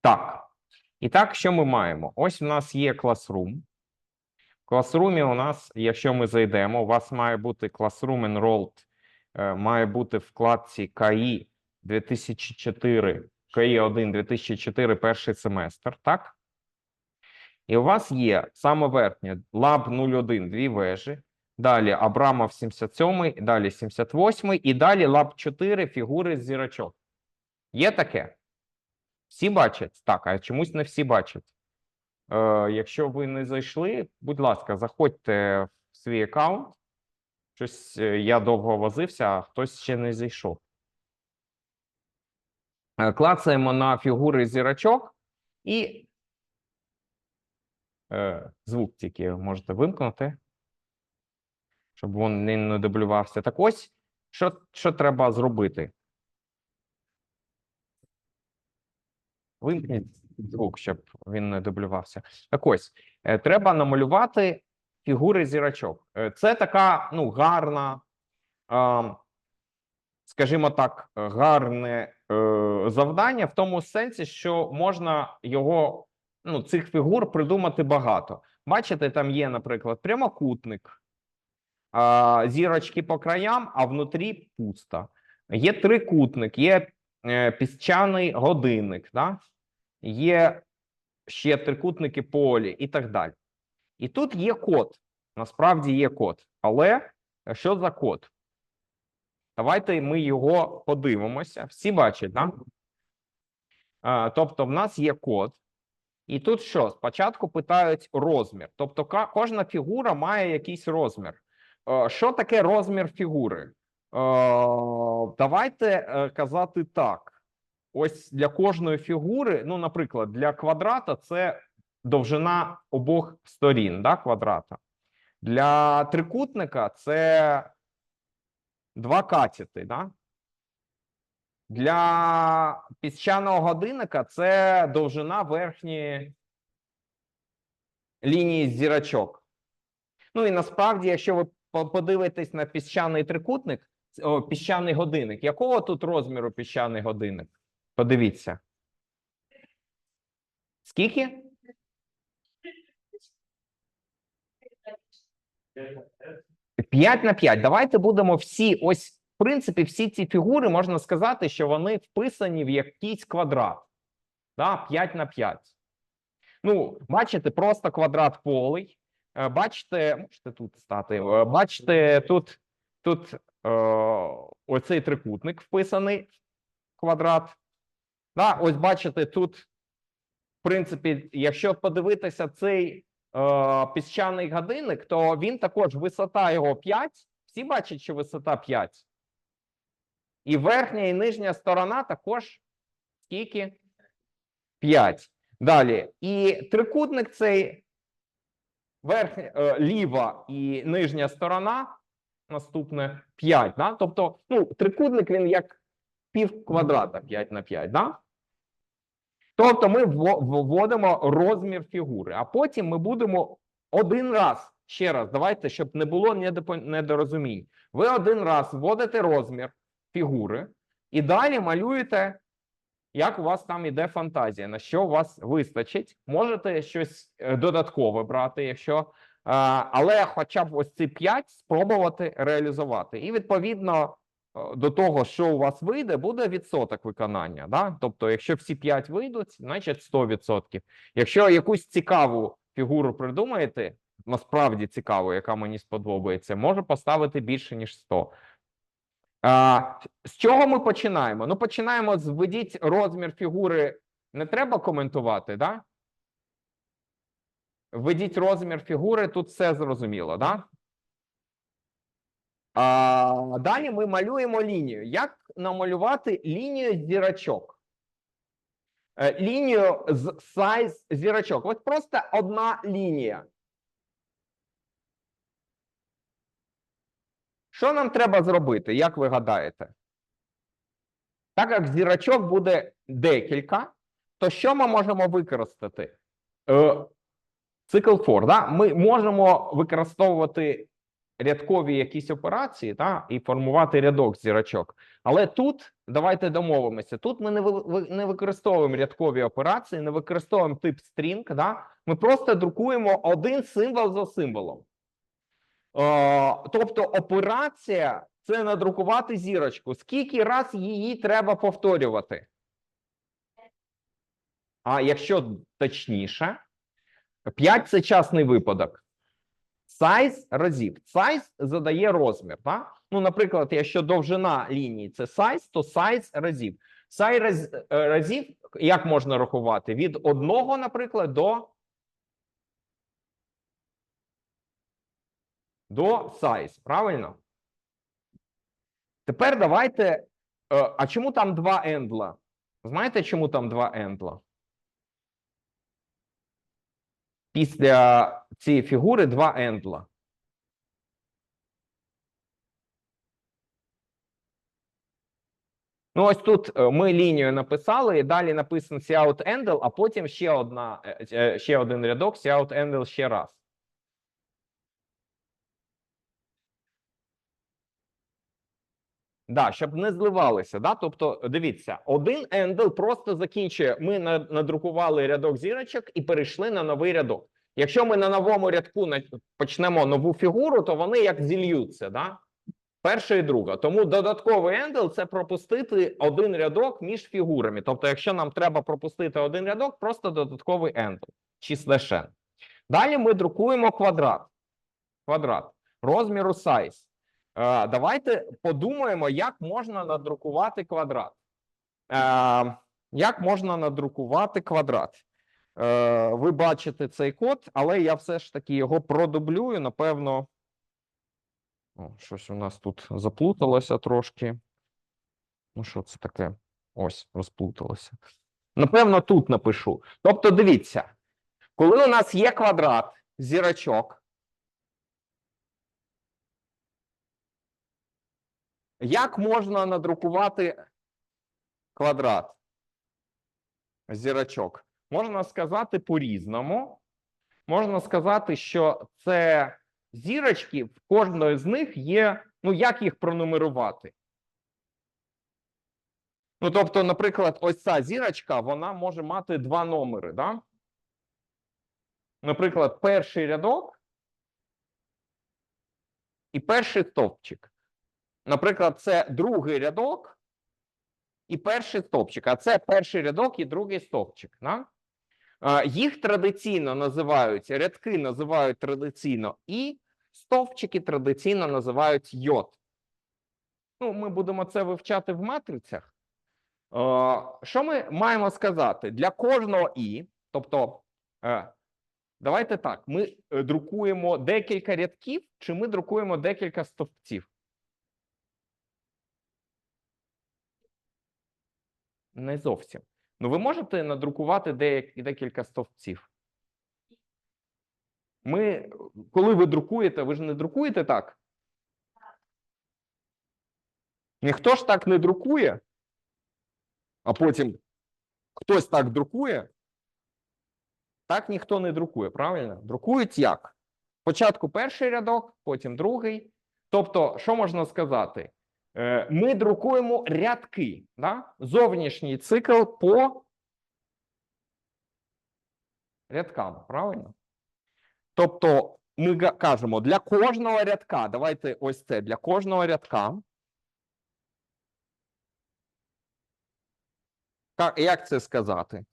Так. І так, що ми маємо? Ось у нас є Classroom. В Classroom у нас, якщо ми зайдемо, у вас має бути Classroom Enrolled, е, має бути вкладці КАІ 2004, КАІ 1 2004 перший семестр, так? І у вас є саме верхнє Lab 01, дві вежі, далі Абрамов 77, далі 78 і далі Lab 4 фігури з зірочок. Є таке? Всі бачать? Так, а чомусь не всі бачать. Е, якщо ви не зайшли, будь ласка, заходьте в свій аккаунт. Щось е, я довго возився, а хтось ще не зайшов. Е, Клацаємо на фігури зірочок і е, звук тільки можете вимкнути, щоб він не дублювався. Так ось, що, що треба зробити? Вимкніть звук, щоб він не дублювався. Так ось, е, треба намалювати фігури зірочок. Е, Це така ну, гарна, скажімо так, гарне е, завдання в тому сенсі, що можна його, ну, цих фігур придумати багато. Бачите, там є, наприклад, прямокутник, зірочки по краям, а внутрі пусто. Є трикутник, є піщаний годинник, да? є ще трикутники полі і так далі. І тут є код. Насправді є код. Але що за код? Давайте ми його подивимося. Всі бачать? Да? Тобто, в нас є код. І тут що? Спочатку питають розмір. Тобто, кожна фігура має якийсь розмір. Е, Що таке розмір фігури? Е, Давайте е, казати так. Ось для кожної фігури, ну, наприклад, для квадрата це довжина обох сторін да, квадрата. Для трикутника це два катети. Да? Для піщаного годинника це довжина верхньої лінії зірочок. Ну і насправді, якщо ви подивитесь на піщаний трикутник, о, піщаний годинник, якого тут розміру піщаний годинник? Подивіться. Скільки? 5 на 5. Давайте будемо всі, ось, в принципі, всі ці фігури можна сказати, що вони вписані в якийсь квадрат. Да? 5 на 5. Ну, бачите, просто квадрат полий. Е, Бачите, можете тут стати. е, Бачите, тут, тут оцей трикутник вписаний квадрат. Да, ось бачите, тут, в принципі, якщо подивитися цей е, піщаний годинник, то він також висота його 5. Всі бачать, що висота 5. І верхня і нижня сторона також скільки? 5. Далі. І трикутник цей верхня, е, ліва і нижня сторона. Наступне 5. Да? Тобто, ну, трикутник він як пів квадрата 5 на 5, да? Тобто ми вводимо розмір фігури, а потім ми будемо один раз, ще раз, давайте, щоб не було недорозумінь. Ви один раз вводите розмір фігури і далі малюєте, як у вас там іде фантазія, на що у вас вистачить. Можете щось е, додаткове брати, якщо. А, Але хоча б ось ці 5 спробувати реалізувати. І відповідно е, до того, що у вас вийде, буде відсоток виконання. Да? Тобто, якщо всі 5 вийдуть, значить 100%. Якщо якусь цікаву фігуру придумаєте, насправді цікаву, яка мені сподобається, можу поставити більше ніж 100. А, з чого ми починаємо? Ну, починаємо з введіть розмір фігури. Не треба коментувати, да? Введіть розмір фігури, тут все зрозуміло, да? А, далі ми малюємо лінію. Як намалювати лінію зірочок? Е, Лінію з сайз зірочок. Ось просто одна лінія. Що нам треба зробити, як ви гадаєте? Так як зірочок буде декілька, то що ми можемо використати? Цикл for, да? Ми можемо використовувати рядкові якісь операції, та, і формувати рядок зірочок. Але тут давайте домовимося. Тут ми не не використовуємо рядкові операції, не використовуємо тип string, да? Ми просто друкуємо один символ за символом. Е, тобто операція це надрукувати зірочку. Скільки раз її треба повторювати? А якщо точніше, 5 це частний випадок. Size разів. Size задає розмір. Так? Ну, наприклад, якщо довжина лінії це size, то size разів. Size е, разів як можна рахувати? Від одного, наприклад, до. До size. Правильно? Тепер давайте. е, А чому там два ендла? Знаєте, чому там два ендла? Після цієї фігури два ендла. Ну, ось тут е, ми лінію написали, і далі написано Cout Endel, а потім ще одна, е, е, ще один рядок Cout Endel ще раз. Да, щоб не зливалися. Да? Тобто, дивіться, один ендл просто закінчує. Ми надрукували рядок зірочок і перейшли на новий рядок. Якщо ми на новому рядку почнемо нову фігуру, то вони як зільються. Да? Перша і друга. Тому додатковий ендл це пропустити один рядок між фігурами. Тобто, якщо нам треба пропустити один рядок, просто додатковий ендл чи слешен. Далі ми друкуємо квадрат. Квадрат розміру size. Е, Давайте подумаємо, як можна надрукувати квадрат. Е, Як можна надрукувати квадрат? Е, Ви бачите цей код, але я все ж таки його продублюю. Напевно, О, щось у нас тут заплуталося трошки. Ну, що це таке? Ось, розплуталося. Напевно, тут напишу. Тобто, дивіться, коли у нас є квадрат зірочок, Як можна надрукувати квадрат зірочок? Можна сказати по-різному. Можна сказати, що це зірочки, в кожної з них є. Ну, як їх пронумерувати? Ну, тобто, наприклад, ось ця зірочка, вона може мати два номери, да? Наприклад, перший рядок і перший стовпчик. Наприклад, це другий рядок і перший стовпчик, а це перший рядок і другий стовпчик. Да? Їх традиційно називають, рядки називають традиційно і стовпчики традиційно називають йод. Ну, ми будемо це вивчати в матрицях. Що ми маємо сказати? Для кожного і, тобто, е, давайте так: ми е, друкуємо декілька рядків, чи ми друкуємо декілька стовпців? Не зовсім. Ну, ви можете надрукувати деякі, декілька стовпців. Ми, коли ви друкуєте, ви ж не друкуєте так? Ніхто ж так не друкує, а потім хтось так друкує. Так ніхто не друкує, правильно? Друкують як? Спочатку перший рядок, потім другий. Тобто, що можна сказати? Е, Ми друкуємо рядки, да? зовнішній цикл по рядкам, правильно? Тобто, ми кажемо для кожного рядка, давайте ось це для кожного рядка. Ка- Як це сказати?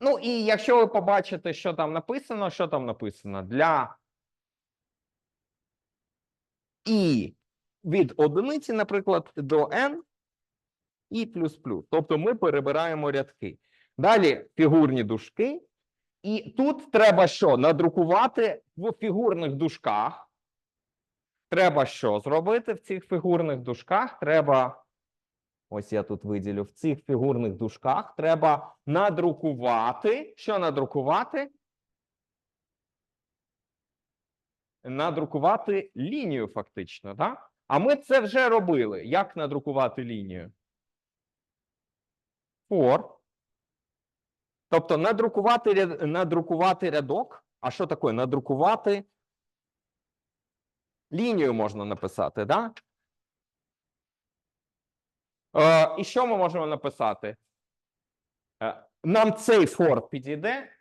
Ну, і якщо ви побачите, що там написано, що там написано? Для і від одиниці, наприклад, до n і плюс плюс. Тобто ми перебираємо рядки. Далі фігурні дужки. І тут треба що? Надрукувати в фігурних дужках. Треба що зробити в цих фігурних дужках? Треба. Ось я тут виділю. В цих фігурних дужках треба надрукувати. Що надрукувати? Надрукувати лінію, фактично, так? А ми це вже робили. Як надрукувати лінію? For. Тобто надрукувати, надрукувати рядок. А що таке? Надрукувати Лінію можна написати, да? Е, і що ми можемо написати? Е, нам цей фор підійде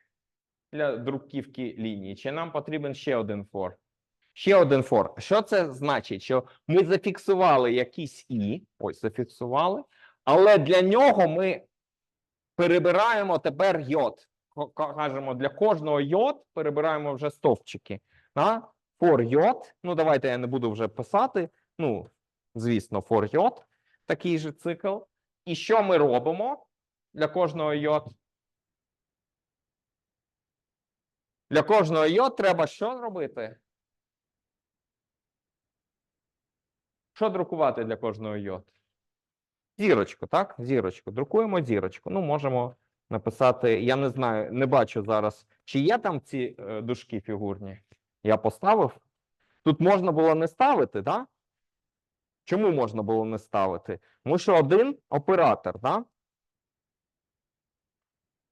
для друківки лінії, чи нам потрібен ще один фор? Ще один фор. Що це значить? Що ми зафіксували якийсь і, ось зафіксували, але для нього ми перебираємо тепер йод. Кажемо, для кожного йод перебираємо вже стовпчики. Да? For йод. Ну, давайте я не буду вже писати. Ну, звісно, for йод. Такий же цикл. І що ми робимо для кожного йод? Для кожного йод треба що робити? Що друкувати для кожного йод? Зірочку, так? Зірочку. Друкуємо зірочку. Ну, можемо написати. Я не знаю, не бачу зараз, чи є там ці е, дужки фігурні. Я поставив. Тут можна було не ставити, так? Чому можна було не ставити? Тому що один оператор, так?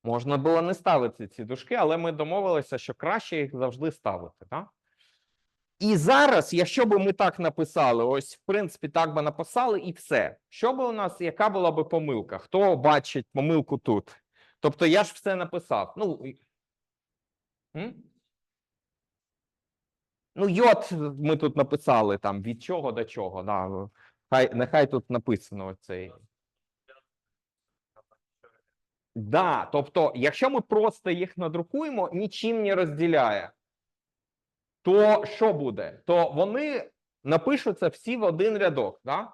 Можна було не ставити ці дужки, але ми домовилися, що краще їх завжди ставити, так? І зараз, якщо б ми так написали, ось, в принципі, так би написали, і все. Що би у нас, яка була би помилка? Хто бачить помилку тут? Тобто я ж все написав. Ну, ну йод ми тут написали там від чого до чого. Да. Хай, нехай тут написано цей. Да, тобто, якщо ми просто їх надрукуємо, нічим не розділяє, то що буде? То вони напишуться всі в один рядок, да?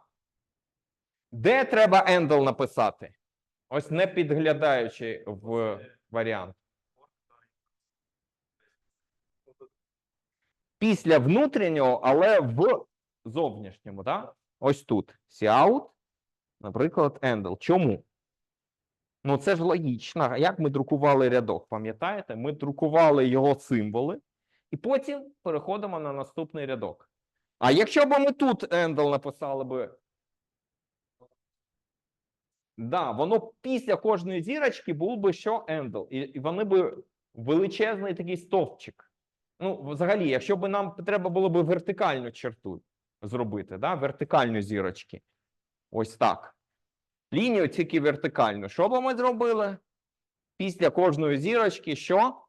Де треба ендл написати? Ось не підглядаючи в варіант. Після внутрішнього, але в зовнішньому, да? Ось тут. Cout, наприклад, ендл. Чому? Ну, це ж логічно. Як ми друкували рядок, пам'ятаєте? Ми друкували його символи, і потім переходимо на наступний рядок. А якщо б ми тут ендл написали би. Да, воно після кожної зірочки був би що ендл, і, і вони би величезний такий стовпчик. Ну, взагалі, якщо б нам треба було б вертикальну черту зробити, да? вертикальну зірочки. Ось так. Лінію тільки вертикальну. Що б ми зробили? Після кожної зірочки що?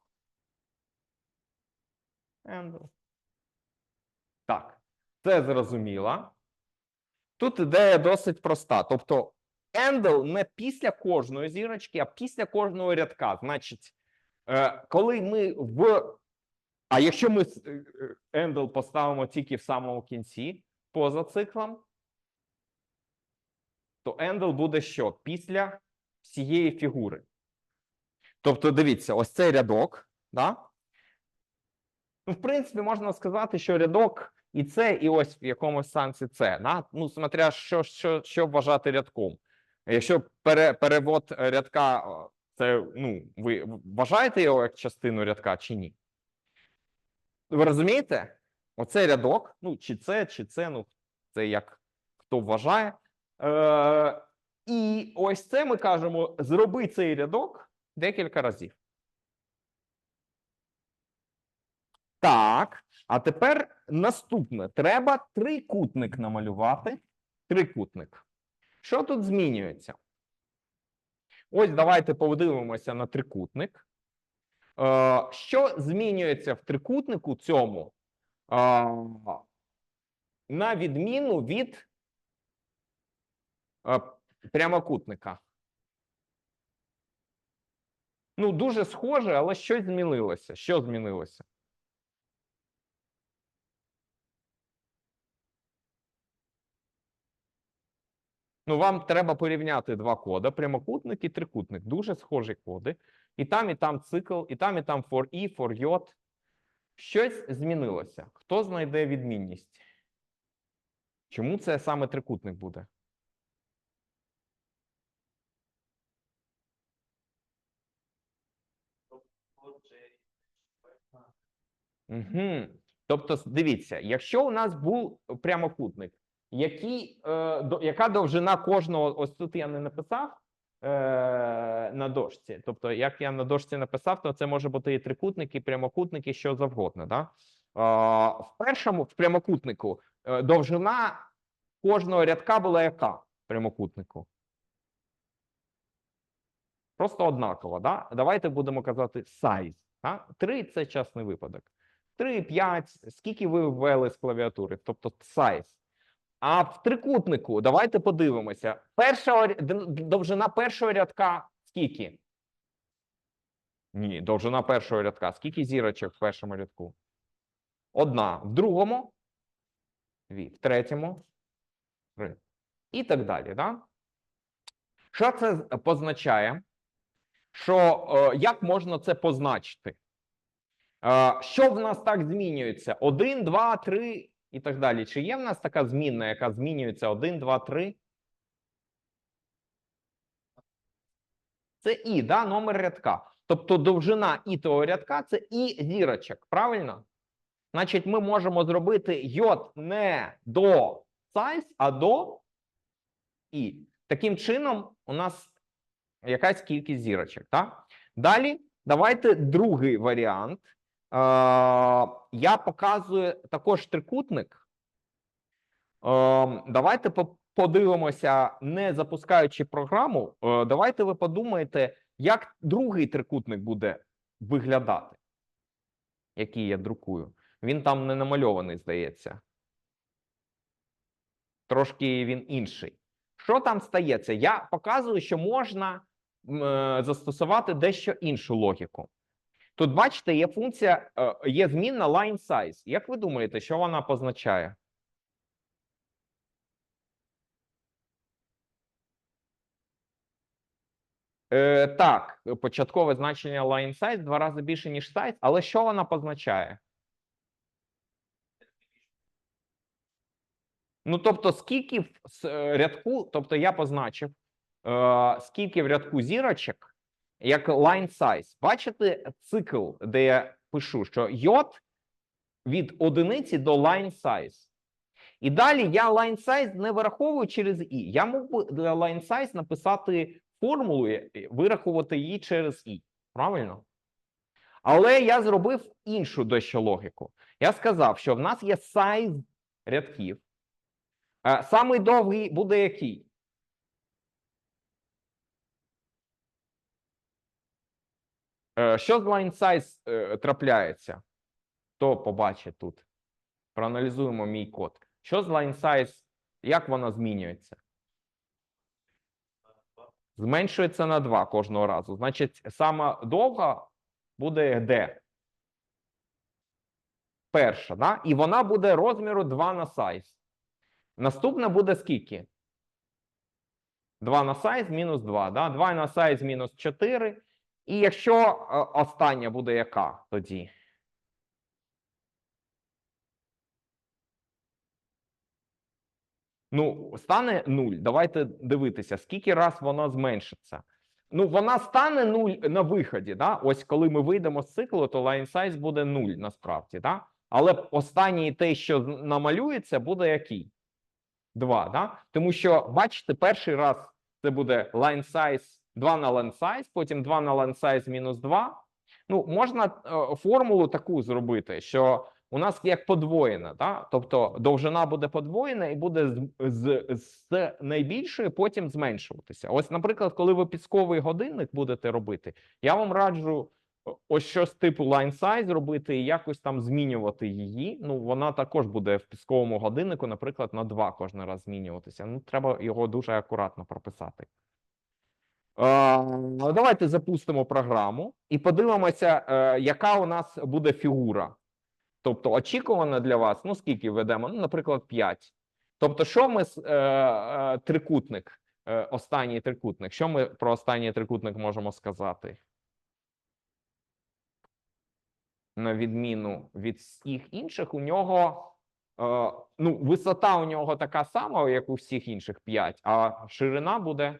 Ендл. Так, це зрозуміло. Тут ідея досить проста. Тобто, ендл не після кожної зірочки, а після кожного рядка. Значить, е, коли ми в. А якщо ми с- е, поставимо тільки в самому кінці, поза циклом, то ендл буде що? Після всієї фігури. Тобто, дивіться, ось цей рядок, да? Ну, в принципі, можна сказати, що рядок і це, і ось в якомусь сенсі це. Да? Ну, смотря що, що, що вважати рядком. Якщо пере, перевод рядка, е, це ну, ви вважаєте його як частину рядка чи ні? Ви розумієте? Оцей рядок, ну, чи це, чи це, ну, це як хто вважає. Е, і ось це ми кажемо: зроби цей рядок декілька разів. Так, а тепер наступне. Треба трикутник намалювати. Трикутник. Що тут змінюється? Ось давайте подивимося на трикутник. Е, що змінюється в трикутнику цьому? Е, на відміну від е, прямокутника. Ну, дуже схоже, але щось змінилося. Що змінилося? Ну, вам треба порівняти два коди: прямокутник і трикутник. Дуже схожі коди. І там, і там цикл, і там, і там for i, for j. Щось змінилося. Хто знайде відмінність? Чому це саме трикутник буде? Угу. Тобто, дивіться, якщо у нас був прямокутник, який, е, до, яка довжина кожного, ось тут я не написав е, на дошці. Тобто, як я на дошці написав, то це може бути і трикутник, і прямокутник, і що завгодно. Да? В першому в прямокутнику е, довжина кожного рядка була яка в прямокутнику? Просто однакова. Да? Давайте будемо казати size. Да? 3 це частний випадок. 3, 5, скільки ви ввели з клавіатури, тобто size. А в трикутнику давайте подивимося. Перша довжина першого рядка скільки? Ні, довжина першого рядка. Скільки зірочок в першому рядку? Одна. В другому дві. В третьому три. І так далі. Да? Що це позначає? Що е, як можна це позначити? Е, що в нас так змінюється? Один, два, три і так далі. Чи є в нас така змінна, яка змінюється один, два, три? Це і, да, номер рядка. Тобто довжина і того рядка це і зірочок, правильно? Значить, ми можемо зробити йод не до size, а до і. Таким чином, у нас якась кількість зірочок. Так? Далі, давайте другий варіант. Е, я показую також трикутник. Е, давайте подивимося, не запускаючи програму. Е, давайте ви подумаєте, як другий трикутник буде виглядати, який я друкую. Він там не намальований, здається. Трошки він інший. Що там стається? Я показую, що можна застосувати дещо іншу логіку. Тут, бачите, є функція, е, є змінна line size. Як ви думаєте, що вона позначає? Е, так, початкове значення line size два рази більше, ніж size, але що вона позначає? Ну, тобто, скільки в е, рядку, тобто я позначив, е, скільки в рядку зірочок, як line size. Бачите цикл, де я пишу, що йод від одиниці до line size. І далі я line size не вираховую через і. Я мог би для line size написати формулу, вирахувати її через і. Правильно? Але я зробив іншу дещо логіку. Я сказав, що в нас є size рядків. Е, Самий довгий буде який? Що з line size е, трапляється? Хто побачить тут? Проаналізуємо мій код. Що з line size? Як вона змінюється? Зменшується на 2 кожного разу. Значить, сама довга буде де? Перша, да? І вона буде розміру 2 на size. Наступна буде скільки? 2 на size мінус 2. Да? 2 на size мінус 4. І якщо е, остання буде яка тоді? Ну, стане 0. Давайте дивитися, скільки раз вона зменшиться. Ну, вона стане 0 на виході. Да? Ось коли ми вийдемо з циклу, то line size буде 0 насправді. Да? Але останній те, що намалюється, буде який? 2. Да? Тому що, бачите, перший раз це буде line size 2 на size, потім 2 на size мінус 2. Ну, можна е, формулу таку зробити, що у нас як подвоєна, да? тобто довжина буде подвоєна і буде з, з, з найбільшої потім зменшуватися. Ось, наприклад, коли ви пісковий годинник будете робити, я вам раджу ось щось типу line size робити і якось там змінювати її. Ну, вона також буде в пісковому годиннику, наприклад, на 2 кожен раз змінюватися. Ну, треба його дуже акуратно прописати. Е, ну, Давайте запустимо програму і подивимося, е, яка у нас буде фігура. Тобто очікувано для вас, ну скільки введемо? Ну, наприклад, 5. Тобто, що ми е, трикутник, останній трикутник, що ми про останній трикутник можемо сказати? На відміну від всіх інших, у нього ну, висота у нього така сама, як у всіх інших 5, а ширина буде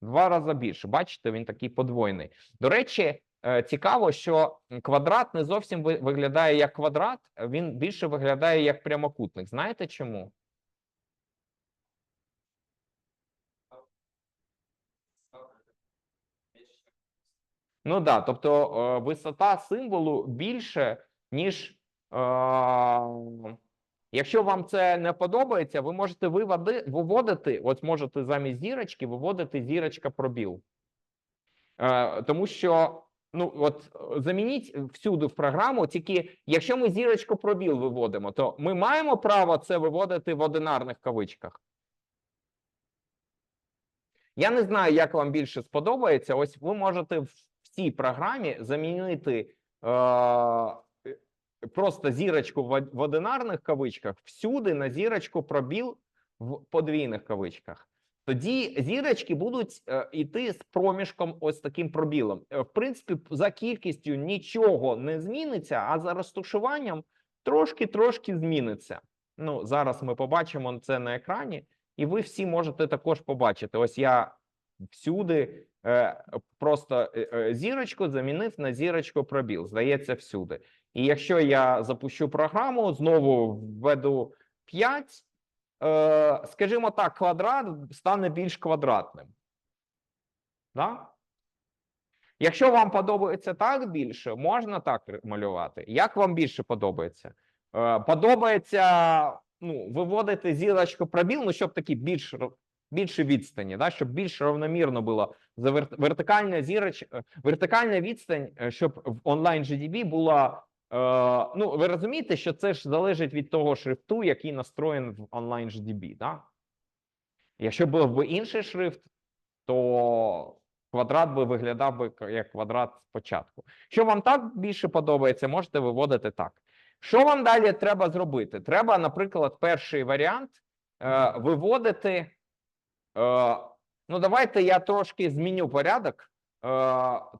два рази більше. Бачите, він такий подвойний. До речі, е, цікаво, що квадрат не зовсім виглядає як квадрат, він більше виглядає як прямокутник. Знаєте чому? Ну да, тобто е, висота символу більше ніж. Е, якщо вам це не подобається, ви можете виводи, виводити, от можете замість зірочки виводити зірочка пробіл. Е, тому що, ну, от замініть всюди в програму, тільки якщо ми зірочку пробіл виводимо, то ми маємо право це виводити в одинарних кавичках. Я не знаю, як вам більше сподобається. Ось ви можете в цій програмі замінити е, просто зірочку в одинарних кавичках всюди на зірочку пробіл в подвійних кавичках. Тоді зірочки будуть е, йти з проміжком ось таким пробілом. Е, в принципі, за кількістю нічого не зміниться, а за розташуванням трошки-трошки зміниться. Ну, зараз ми побачимо це на екрані, і ви всі можете також побачити. Ось я всюди е, просто е, е, зірочку замінив на зірочку пробіл. Здається, всюди. І якщо я запущу програму, знову введу 5, е, скажімо так, квадрат стане більш квадратним. Да? Якщо вам подобається так більше, можна так малювати. Як вам більше подобається? Е, подобається ну, виводити зірочку пробіл, ну, щоб такі більш більше відстані, да, щоб більш равномірно було за вер- вертикальна зіроч, е, вертикальна відстань, е, щоб в онлайн GDB була. Е, ну, ви розумієте, що це ж залежить від того шрифту, який настроєн в онлайн GDB, да? Якщо був би інший шрифт, то квадрат би виглядав би як квадрат спочатку. Що вам так більше подобається, можете виводити так. Що вам далі треба зробити? Треба, наприклад, перший варіант е, виводити. Е, ну, давайте я трошки зміню порядок. Е,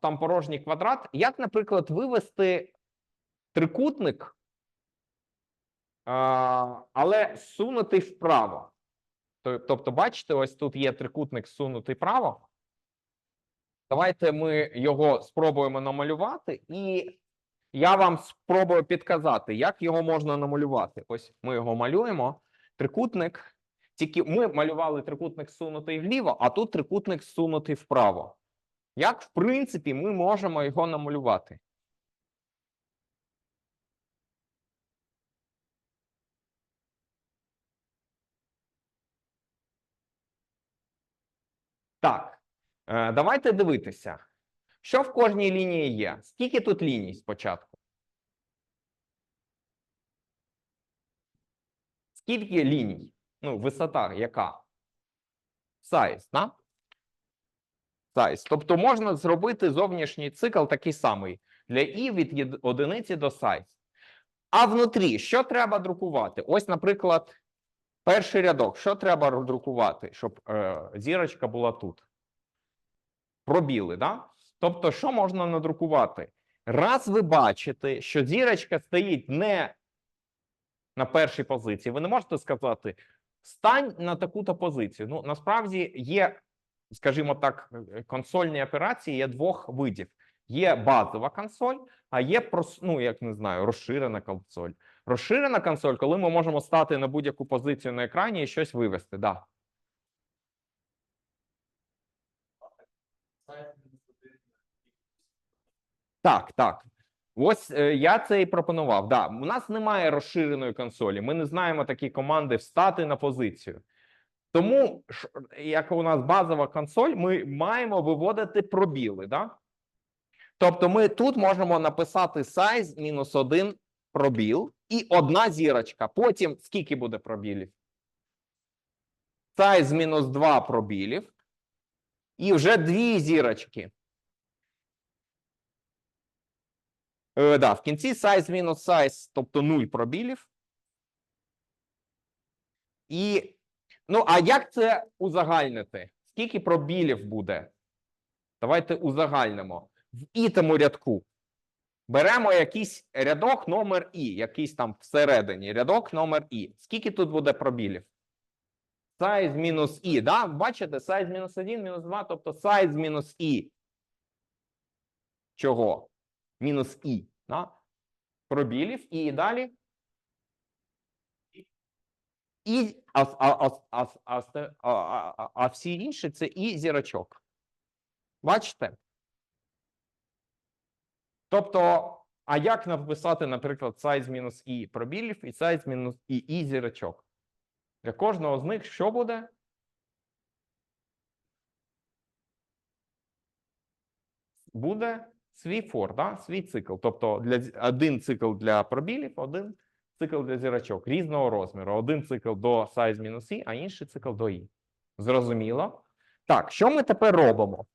там порожній квадрат. Як, наприклад, вивести трикутник, але сунутий вправо. Тобто, бачите, ось тут є трикутник сунутий вправо. Давайте ми його спробуємо намалювати, і я вам спробую підказати, як його можна намалювати. Ось ми його малюємо. Трикутник. Тільки ми малювали трикутник сунутий вліво, а тут трикутник сунутий вправо. Як, в принципі, ми можемо його намалювати? Так, е, давайте дивитися. Що в кожній лінії є? Скільки тут ліній спочатку? Скільки ліній? Ну, висота яка? Size, да? Size. Тобто можна зробити зовнішній цикл такий самий для і від одиниці до size. А внутрі що треба друкувати? Ось, наприклад, перший рядок. Що треба друкувати, щоб е, зірочка була тут? Пробіли, да? Тобто, що можна надрукувати? Раз ви бачите, що зірочка стоїть не на першій позиції, ви не можете сказати стань на таку-то позицію. Ну, насправді є, скажімо так, консольні операції є двох видів: є базова консоль, а є ну, як не знаю, розширена консоль. Розширена консоль, коли ми можемо стати на будь-яку позицію на екрані і щось вивести. Да. Так, так. Ось е, я це і пропонував. Да, у нас немає розширеної консолі. Ми не знаємо такі команди встати на позицію. Тому, як у нас базова консоль, ми маємо виводити пробіли. Да? Тобто, ми тут можемо написати size мінус один пробіл і одна зірочка. Потім скільки буде пробілів? Size мінус два пробілів. І вже дві зірочки. Е, да, в кінці size мінус size, тобто 0 пробілів. І, ну, а як це узагальнити? Скільки пробілів буде? Давайте узагальнимо. В ітому рядку. Беремо якийсь рядок номер І, якийсь там всередині. Рядок номер І. Скільки тут буде пробілів? Size мінус І, да? Бачите, size мінус 1, мінус 2, тобто size мінус І. Чого? мінус і да? пробілів, і далі. І, а, а, а, а, а, а всі інші це і зірочок. Бачите? Тобто, а як написати, наприклад, size мінус і пробілів і size мінус і і зірочок? Для кожного з них що буде? Буде свій фор, да? свій цикл. Тобто для, один цикл для пробілів, один цикл для зірочок різного розміру. Один цикл до size мінус і, а інший цикл до і. Зрозуміло? Так, що ми тепер робимо?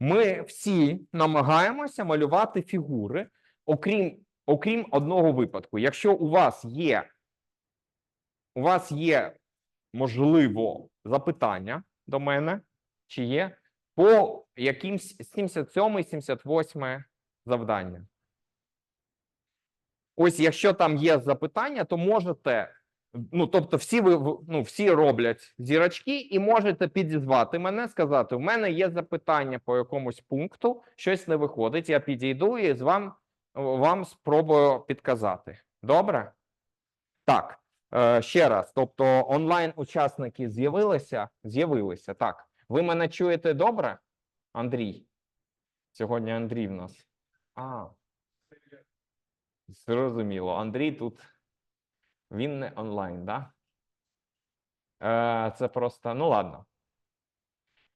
Ми всі намагаємося малювати фігури, окрім, окрім одного випадку. Якщо у вас є, у вас є, можливо, запитання до мене, чи є, по якимсь 77 78 завдання. Ось, якщо там є запитання, то можете. Ну, тобто, всі ви ну, всі роблять зірочки, і можете підізвати мене, сказати: у мене є запитання по якомусь пункту, щось не виходить. Я підійду і з вам, вам спробую підказати. Добре? Так, е, ще раз. Тобто, онлайн-учасники з'явилися? З'явилися. Так. Ви мене чуєте добре, Андрій? Сьогодні Андрій в нас. А. Зрозуміло. Андрій тут. Він не онлайн, да? Е, це просто, ну ладно.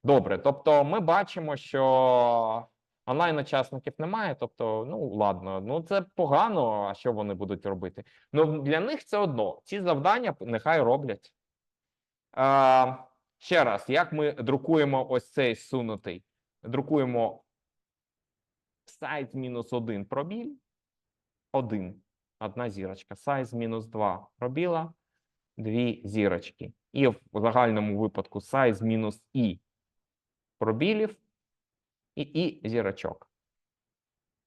Добре. Тобто, ми бачимо, що онлайн-учасників немає. Тобто, ну ладно, ну це погано. А що вони будуть робити? Ну для них це одно. Ці завдання нехай роблять. Е, ще раз, як ми друкуємо ось цей сунутий? Друкуємо сайт мінус один пробіль, один, одна зірочка. Size мінус 2 пробіла, дві зірочки. І в загальному випадку size мінус і пробілів і і зірочок.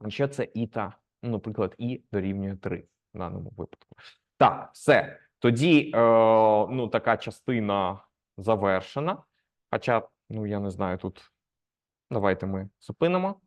Якщо це і та, наприклад, і дорівнює 3 в даному випадку. Так, все. Тоді е, ну, така частина завершена. Хоча, ну я не знаю, тут давайте ми зупинимо.